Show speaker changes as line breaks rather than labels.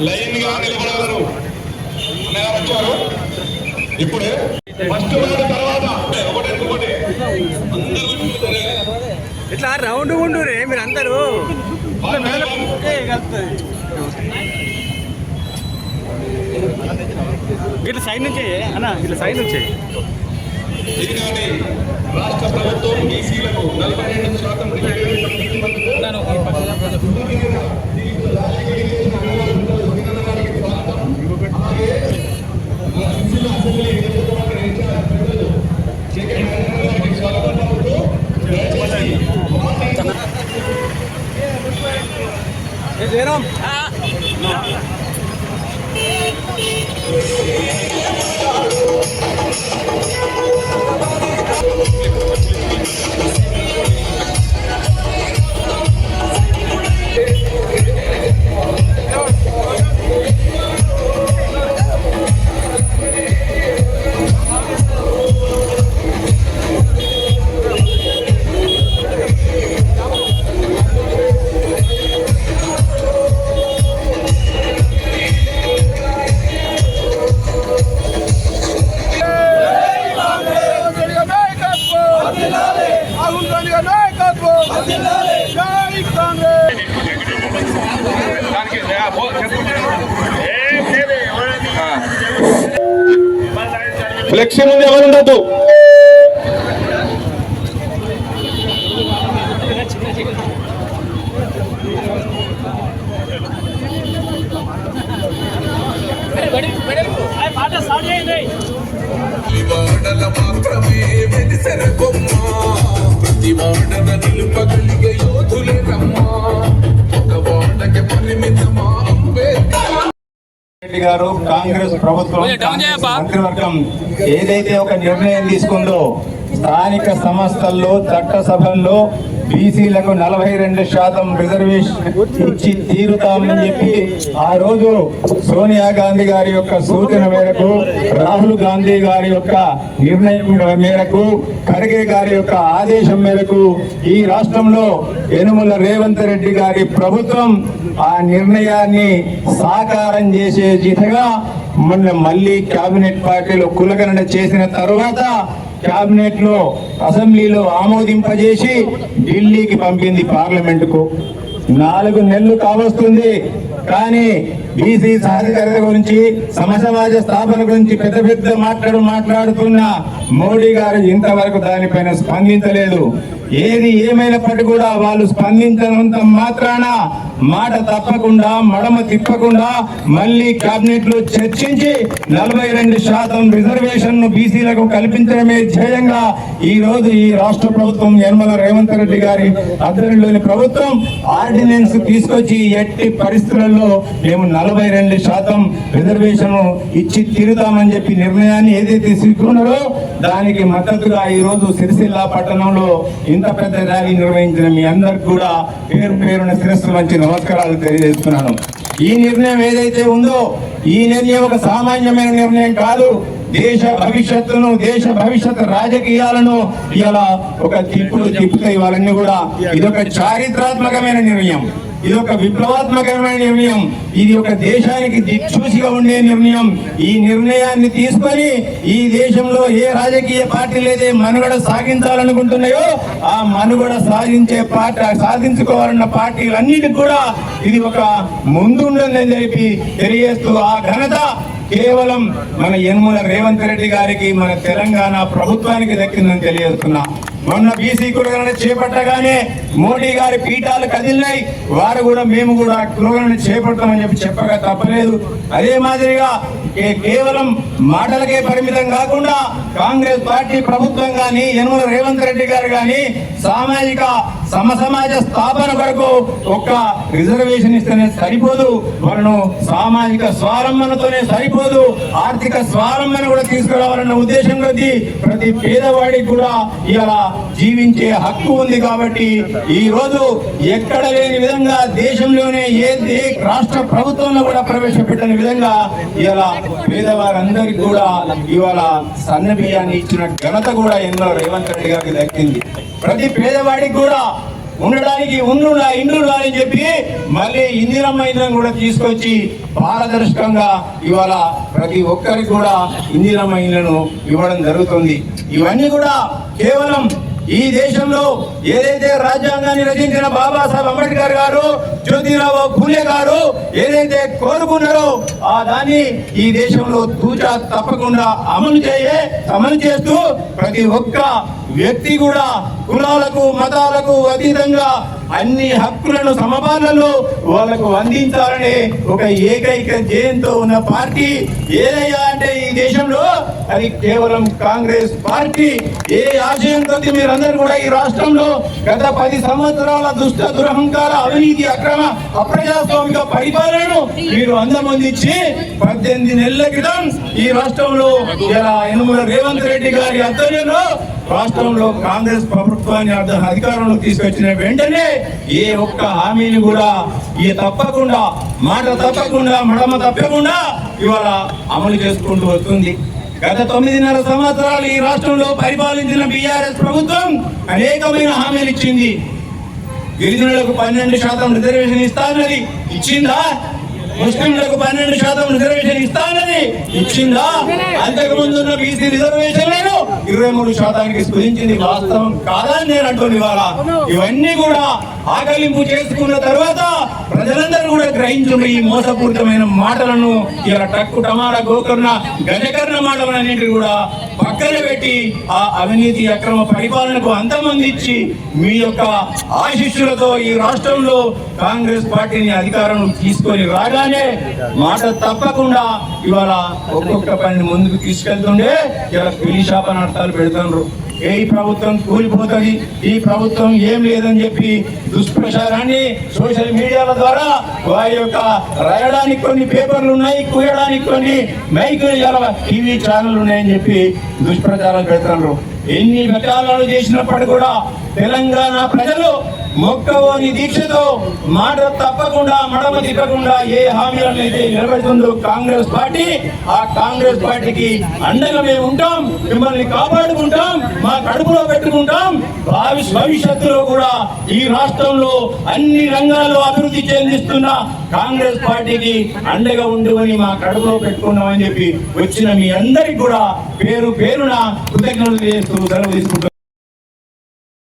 లైన్గా వచ్చారు ఇప్పుడు. ఫస్ట్ వాడు తర్వాత. ఒకటి ఒకటి.
ఇట్లా రౌండ్ ఉండు రే మీరు అందరూ ఇట్లా సైడ్ నుంచి అన్న ఇట్లా సైడ్ నుంచి
రాష్ట్ర ప్రభుత్వం బీసీలకు నలభై రెండు శాతం reservation
Jairam Thank you.
Flexi ఉంది ఎవరు
ఉండదు మాత్రమే వెలిసెర కొమ్మ ప్రతి వాడన నిలుపగలిగే
రెడ్డి గారు కాంగ్రెస్ ప్రభుత్వం మంత్రివర్గం ఏదైతే ఒక నిర్ణయం తీసుకుందో స్థానిక సంస్థల్లో చట్టసభల్లో బీసీలకు నలభై రెండు శాతం రిజర్వేషన్ ఇచ్చి తీరుతామని చెప్పి ఆ రోజు సోనియా గాంధీ గారి యొక్క సూచన మేరకు రాహుల్ గాంధీ గారి యొక్క నిర్ణయం మేరకు ఖర్గే గారి యొక్క ఆదేశం మేరకు ఈ రాష్ట్రంలో యనుమల రేవంత్ రెడ్డి గారి ప్రభుత్వం ఆ నిర్ణయాన్ని సాకారం చేసే దిశగా మొన్న మళ్ళీ కేబినెట్ పార్టీలో కులగణన చేసిన తరువాత క్యాబినెట్లో లో అసెంబ్లీలో ఆమోదింపజేసి ఢిల్లీకి పంపింది పార్లమెంట్కు నాలుగు నెలలు కావస్తుంది. కానీ బీసీ సాధికారత గురించి సమసమాజ స్థాపన గురించి పెద్ద పెద్ద మాట్లాడు మాట్లాడుతున్న మోడీ గారు ఇంతవరకు దానిపైన స్పందించలేదు. ఏది ఏమైనప్పటికీ కూడా వాళ్ళు స్పందించినంత మాత్రాన మాట తప్పకుండా మడమ తిప్పకుండా మళ్ళీ కేబినెట్లో చర్చించి నలభై రెండు శాతం రిజర్వేషన్ను బీసీలకు కల్పించడమే ధ్యేయంగా ఈ రోజు ఈ రాష్ట్ర ప్రభుత్వం యనమల రేవంత్ రెడ్డి గారి ఆధ్వర్యంలోని ప్రభుత్వం ఆర్డినెన్స్ తీసుకొచ్చి ఎట్టి పరిస్థితుల్లో మేము నలభై రెండు శాతం రిజర్వేషన్ ఇచ్చి తీరుతామని చెప్పి నిర్ణయాన్ని ఏదైతే తీసుకున్నారో దానికి మద్దతుగా ఈ రోజు సిరిసిల్ల పట్టణంలో ఇంత పెద్ద ర్యాలీ నిర్వహించిన మీ అందరికి కూడా పేరు పేరున శిరస్సు మంచి నమస్కారాలు తెలియజేస్తున్నాను. ఈ నిర్ణయం ఏదైతే ఉందో ఈ నిర్ణయం ఒక సామాన్యమైన నిర్ణయం కాదు. దేశ భవిష్యత్తును దేశ భవిష్యత్ రాజకీయాలను ఇలా ఒక తిప్పులు తిప్పుతాయి వాళ్ళన్నీ కూడా ఇది ఒక చారిత్రాత్మకమైన నిర్ణయం. ఇది ఒక విప్లవాత్మకమైన నిర్ణయం. ఇది ఒక దేశానికి దిక్సూచిగా ఉండే నిర్ణయం. ఈ నిర్ణయాన్ని తీసుకొని ఈ దేశంలో ఏ రాజకీయ పార్టీలు అయితే మనుగడ సాగించాలనుకుంటున్నాయో ఆ మనుగడ సాధించే పార్టీ సాధించుకోవాలన్న పార్టీలన్నిటికి కూడా ఇది ఒక ముందుండదని చెప్పి తెలియజేస్తూ ఆ ఘనత కేవలం మన యనుమల రేవంత్ రెడ్డి గారికి మన తెలంగాణ ప్రభుత్వానికి దక్కిందని తెలియజేస్తున్నా. మొన్న బీసీ కులగణన చేపట్టగానే మోడీ గారి పీఠాలు కదిలినాయి. వారు కూడా మేము కూడా కులగణన చేపడతామని చెప్పి చెప్పగా తప్పలేదు. అదే మాదిరిగా కేవలం మాటలకే పరిమితం కాకుండా కాంగ్రెస్ పార్టీ ప్రభుత్వం కానీ యనుమల రేవంత్ రెడ్డి గారు కానీ సామాజిక సమసమాజ స్థాపన కొరకు ఒక్క రిజర్వేషన్ ఇస్తేనే సరిపోదు. వాళ్ళను సామాజిక స్వాలంబనతోనే సరిపోదు. ఆర్థిక స్వాలంబన కూడా తీసుకురావాలన్న ఉద్దేశం కొద్ది ప్రతి పేదవాడికి కూడా ఇలా జీవించే హక్కు ఉంది కాబట్టి ఈ రోజు ఎక్కడ లేని విధంగా దేశంలోనే ఏ ఏ రాష్ట్ర ప్రభుత్వంలో కూడా ప్రవేశపెట్టని విధంగా ఇలా పేదవారందరికీ కూడా ఇవాళ సన్న బియ్యాన్ని ఇచ్చిన ఘనత కూడా ఎన్నో రేవంత్ రెడ్డి గారికి దక్కింది. ప్రతి పేదవాడికి కూడా ఉండడానికి ఉండులా ఇండ్లు అని చెప్పి మళ్ళీ ఇందిరమ్మ ఇంద్రం కూడా తీసుకొచ్చి పారదర్శకంగా ఇవాళ ప్రతి ఒక్కరికి కూడా ఇందిరమ్మ ఇండ్లను ఇవ్వడం జరుగుతుంది. ఇవన్నీ కూడా కేవలం ఈ దేశంలో ఏదైతే రాజ్యాంగాన్ని రచించిన బాబాసాహెబ్ అంబేద్కర్ గారు జ్యోతిరావు పూలే గారు ఏదైతే కోరుకున్నారో ఆ దాన్ని ఈ దేశంలో తూచా తప్పకుండా అమలు చేయే అమలు చేస్తూ ప్రతి ఒక్క వ్యక్తి కూడా కులాలకు మతాలకు అతీతంగా అన్ని హక్కులను సమపాలలో వాళ్ళకు అందించాలనే ఒక ఏకైక జయంతో ఉన్న పార్టీ ఏదయ్యా అంటే ఈ దేశంలో? అది కేవలం కాంగ్రెస్ పార్టీ. ఏ ఆశయంతో మీరందరూ కూడా ఈ రాష్ట్రంలో గత పది సంవత్సరాల దుష్ట దురహంకార అవినీతి అక్రమ అప్రజాస్వామిక పరిపాలనను మీరు అందమందించి పద్దెనిమిది నెలల క్రితం ఈ రాష్ట్రంలో ఇలా యనుమల రేవంత్ రెడ్డి గారి ఆధ్వర్యంలో రాష్ట్రంలో కాంగ్రెస్ ప్రభుత్వాన్ని అర్థం అధికారంలో తీసుకొచ్చిన వెంటనే ఏ ఒక్క హామీని కూడా ఈ తప్పకుండా మాట తప్పకుండా మడమ తప్పకుండా ఇవాళ అమలు చేసుకుంటూ వస్తుంది. గత తొమ్మిదిన్నర సంవత్సరాలు ఈ రాష్ట్రంలో పరిపాలించిన బీఆర్ఎస్ ప్రభుత్వం అనేకమైన హామీలు ఇచ్చింది. గిరిజనులకు పన్నెండు శాతం రిజర్వేషన్ ఇస్తానది ఇచ్చిందా? ముస్లింలకు పన్నెండు శాతం రిజర్వేషన్ ఇస్తానని ఇచ్చిందా? అంతకు ముందున్న బీసీ రిజర్వేషన్లను ఇరవై మూడు శాతానికి కుదించింది వాస్తవం కాదని నేను అంటుంది ఇవన్నీ కూడా ఆకలింపు చేసుకున్న తర్వాత కూడా ఈ మోసపూరితమైన మాటలను ఇలా టక్కు టమారా గోకర్ణ గజకర్ణ మాటలన్నింటినీ కూడా పక్కన పెట్టి ఆ అవినీతి అక్రమ పరిపాలనకు అంతమందించి మీ యొక్క ఆశిష్యులతో ఈ రాష్ట్రంలో కాంగ్రెస్ పార్టీని అధికారం తీసుకొని రాగానే మాట తప్పకుండా ఇవాళ ఒక్కొక్క పని ముందుకు తీసుకెళ్తుండే ఇలా పిలిశాపనార్థాలు పెడుతున్నారు ఏ ఈ ప్రభుత్వం కూలిపోతుంది ఈ ప్రభుత్వం ఏం లేదని చెప్పి దుష్ప్రచారాన్ని సోషల్ మీడియాల ద్వారా వారి యొక్క రాయడానికి కొన్ని పేపర్లు ఉన్నాయి కూయడానికి కొన్ని మైకులు టీవీ ఛానల్ ఉన్నాయని చెప్పి దుష్ప్రచారాలు పెడుతున్నారు. ఎన్ని ప్రచారాలు చేసినప్పుడు కూడా తెలంగాణ ప్రజలు మొక్కవోని దీక్షతో మాట తప్పకుండా మడమ తిప్పకుండా ఏ హామీలను అయితే నిలబెడుతుందో కాంగ్రెస్ పార్టీ ఆ కాంగ్రెస్ పార్టీకి అండగా మేము ఉంటాం మిమ్మల్ని కాపాడుకుంటాం మా కడుపులో పెట్టుకుంటాం. భావి భవిష్యత్తులో కూడా ఈ రాష్ట్రంలో అన్ని రంగాల్లో అభివృద్ధి చెందిస్తున్న కాంగ్రెస్ పార్టీకి అండగా ఉండుమని మా కడుపులో పెట్టుకున్నామని చెప్పి వచ్చిన మీ అందరికి కూడా పేరు పేరున కృతజ్ఞతలు చేస్తూ సెలవు తీసుకుంటాం